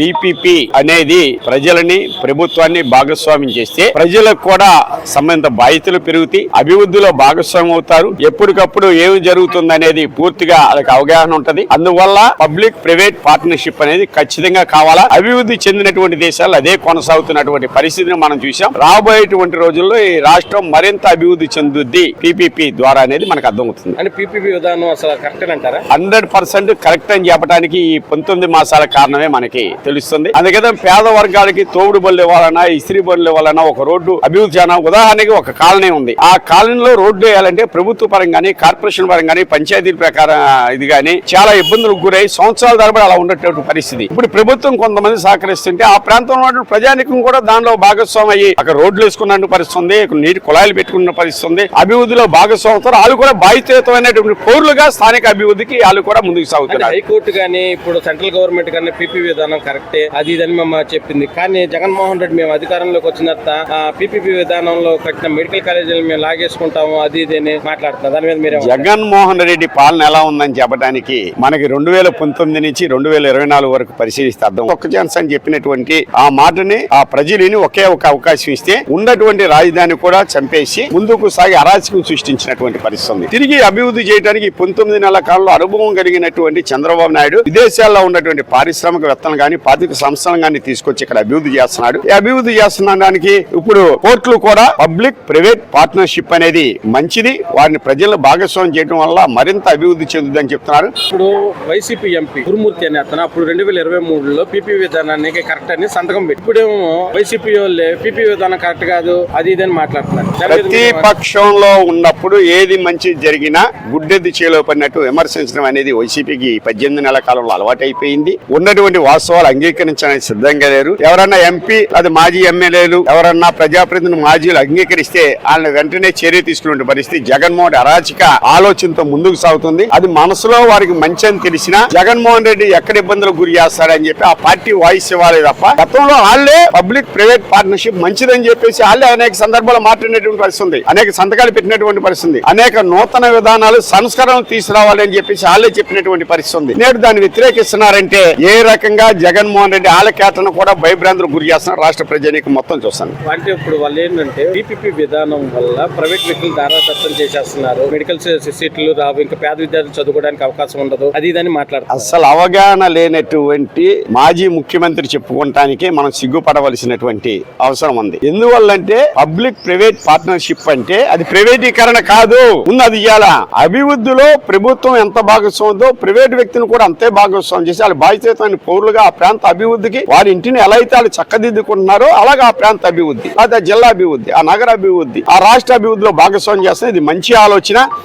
PPP అనేది ప్రజలని ప్రభుత్వాన్ని భాగస్వామ్యం చేస్తే ప్రజలకు కూడా సంబంధిత బాధ్యతలు పెరుగుతాయి అభివృద్ధిలో భాగస్వామ్యం అవుతారు. ఎప్పటికప్పుడు ఏమి జరుగుతుంది అనేది పూర్తిగా వాళ్ళకి అవగాహన ఉంటది. అందువల్ల పబ్లిక్ ప్రైవేట్ పార్ట్నర్షిప్ అనేది ఖచ్చితంగా కావాలా? అభివృద్ధి చెందినటువంటి దేశాలు అదే కొనసాగుతున్నటువంటి పరిస్థితిని మనం చూసాం రాబోయేటువంటి రోజుల్లో ఈ రాష్ట్రం మరింత అభివృద్ధి చెందుద్ది పిపిపి ద్వారా అనేది మనకు అర్థమవుతుంది. అంటే పీపీపీ విధానం అసలు కరెక్ట్ అంటారా హండ్రెడ్ పర్సెంట్ కరెక్ట్ అని చెప్పడానికి ఈ పంతొమ్మిది మాసాల కారణమే మనకి తెలుస్తుంది. అందుకనే పేద వర్గాలకి తోడు బళ్ళు ఇవ్వాలన్నా ఇస్త్రీ బళ్ళు ఇవ్వాలన్నా ఒక రోడ్డు అభివృద్ధి అన్న ఉదాహరణకి ఒక కాలనీ ఉంది. ఆ కాలనీలో రోడ్డు వేయాలంటే ప్రభుత్వ పరంగాని కార్పొరేషన్ పరంగాని పంచాయతీల ప్రకారం ఇది కానీ చాలా ఇబ్బందులకు గురై సంవత్సరాల తరబడి అలా ఉండేటువంటి పరిస్థితి. ఇప్పుడు ప్రభుత్వం కొంతమంది సహకరిస్తుంటే ఆ ప్రాంతంలో ప్రజానికం కూడా దానిలో భాగస్వామి అయ్యి అక్కడ రోడ్లు వేసుకున్న పరిస్థితి ఉంది నీటి కుళాయిలు పెట్టుకున్న పరిస్థితి ఉంది అభివృద్ధిలో భాగస్వామి వాళ్ళు కూడా బాధ్యతమైనటువంటి పౌరులుగా స్థానిక అభివృద్ధికి వాళ్ళు కూడా ముందుకు సాగుతున్నారు. హైకోర్టు కానీ ఇప్పుడు సెంట్రల్ గవర్నమెంట్ కానీ పీపీ విధానం కరెక్టే. అది ఇదని మేము చెప్పింది. కానీ జగన్మోహన్ రెడ్డి మేము అధికారంలోకి వచ్చిన తర్వాత పీపీపీ విధానంలో కట్టిన మెడికల్ కాలేజీలు మేము లాగేసుకుంటాము అది ఇది అని మాట్లాడుతున్నారు దాని మీద మీరు జగన్మోహన్ రెడ్డి పాలన ఎలా ఉందని చెప్పడానికి మనకి రెండు వేల పంతొమ్మిది నుంచి రెండు వేల ఇరవై నాలుగు వరకు పరిశీలిస్తే అర్థం. ఒక్క ఛాన్స్ అని చెప్పినటువంటి ఆ మాటని ఆ ప్రజలని ఒకే ఒక అవకాశం ఇస్తే ఉన్నటువంటి రాజధాని కూడా చంపేసి ముందుకు సాగి అరాచకం సృష్టించినటువంటి పరిస్థితి తిరిగి అభివృద్ధి చేయడానికి పంతొమ్మిది నెలల కాలంలో అనుభవం కలిగినటువంటి చంద్రబాబు నాయుడు విదేశాల్లో ఉన్నటువంటి పారిశ్రామికవేత్తలు కానీ పాతిక సంస్థలను గాని తీసుకొచ్చి ఇక్కడ అభివృద్ధి చేస్తున్నాడు. ఈ అభివృద్ధి చేస్తున్న దానికి ఇప్పుడు కోర్టులు కూడా పబ్లిక్ ప్రైవేట్ పార్ట్నర్షిప్ అనేది మంచిది. వారిని ప్రజలను భాగస్వామ్యం చేయడం వల్ల మరింత అభివృద్ధి చెందుదని చెప్తున్నారు. ఇప్పుడు వైసీపీ ఎంపీ గురుమూర్తి అని అతను అప్పుడు రెండు వేల ఇరవై మూడులో పీపీ విధానానికి కరెక్ట్ అని సంతకం పెట్టి ఇప్పుడేమో వైసీపీ వాళ్ళే పీపీ విధానం కరెక్ట్ కాదు అది ఇది అని మాట్లాడుతున్నారు. ప్రతిపక్షంలో ఉన్నప్పుడు ఏది మంచి జరిగినా గుడ్డెద్దు చేలో పడినట్టు విమర్శించడం అనేది వైసీపీకి పద్దెనిమిది నెలల కాలంలో అలవాటైపోయింది. ఉన్నటువంటి వాస్తవాలు అంగీకరించడానికి సిద్ధంగా లేరు. ఎవరన్నా ఎంపీ అది మాజీ ఎమ్మెల్యేలు ఎవరన్నా ప్రజాప్రతినిధులు మాజీలు అంగీకరిస్తే వాళ్ళని వెంటనే చర్య తీసుకునే పరిస్థితి జగన్మోహన్ అరాచక ఆలోచనతో ముందుకు సాగుతుంది. అది మనసులో వారికి మంచి అని తెలిసినా జగన్మోహన్ రెడ్డి ఎక్కడ ఇబ్బందులకు గురి చేస్తాడని చెప్పి ఆ పార్టీ వాయిస్ ఇవ్వాలి తప్ప గతంలో వాళ్ళే పబ్లిక్ ప్రైవేట్ పార్ట్నర్షిప్ మంచిదని చెప్పేసి వాళ్ళే అనేక సందర్భాల్లో మాట్లాడినటువంటి పరిస్థితి ఉంది. అనేక సంతకాలు పెట్టినటువంటి పరిస్థితి ఉంది. అనేక నూతన విధానాలు సంస్కరణలు తీసుకురావాలి అని చెప్పేసి వాళ్ళే చెప్పినటువంటి పరిస్థితి ఉంది. నేడు దాన్ని వ్యతిరేకిస్తున్నారంటే ఏ రకంగా జగన్ జగన్మోహన్ రెడ్డి వాళ్ళ కేటను కూడా భయభ్రాంతులకు గురి చేస్తున్నారు. రాష్ట్ర ప్రజానికి మొత్తం చూస్తాను. అంటే ఇప్పుడు వాళ్ళు ఏంటంటే పీపీపీ విధానం వల్ల ప్రైవేట్ వ్యక్తులు దారాదత్తం చేసేస్తున్నారు. మెడికల్ సీట్లు రావు. ఇంకా పేద విద్యార్థులు చదువుకోవడానికి అవకాశం ఉండదు. అది ఇదని మాట్లాడుతున్నారు. అసలు అవగాహన లేనటువంటి మాజీ ముఖ్యమంత్రి చెప్పుకోవటానికే మనం సిగ్గుపడవలసినటువంటి అవసరం ఉంది. ఎందువల్లంటే పబ్లిక్ ప్రైవేట్ పార్ట్నర్షిప్ అంటే అది ప్రైవేటీకరణ కాదు. ముందు అది ఇయ్యాలా. అభివృద్ధిలో ప్రభుత్వం ఎంత భాగస్వామ్యంతో ప్రైవేట్ వ్యక్తిని కూడా అంతే భాగస్వామ్యం చేసి వాళ్ళ బాధ్యతమైన పౌరులుగా ప్రాంత అభివృద్ధికి వారి ఇంటిని ఎలా అయితే వాళ్ళు చక్కదిద్దుకుంటున్నారో అలాగే ఆ ప్రాంత అభివృద్ధి లేదా జిల్లా అభివృద్ధి ఆ నగర అభివృద్ధి ఆ రాష్ట్ర అభివృద్ధిలో భాగస్వామ్యం చేస్తే ఇది మంచి ఆలోచన.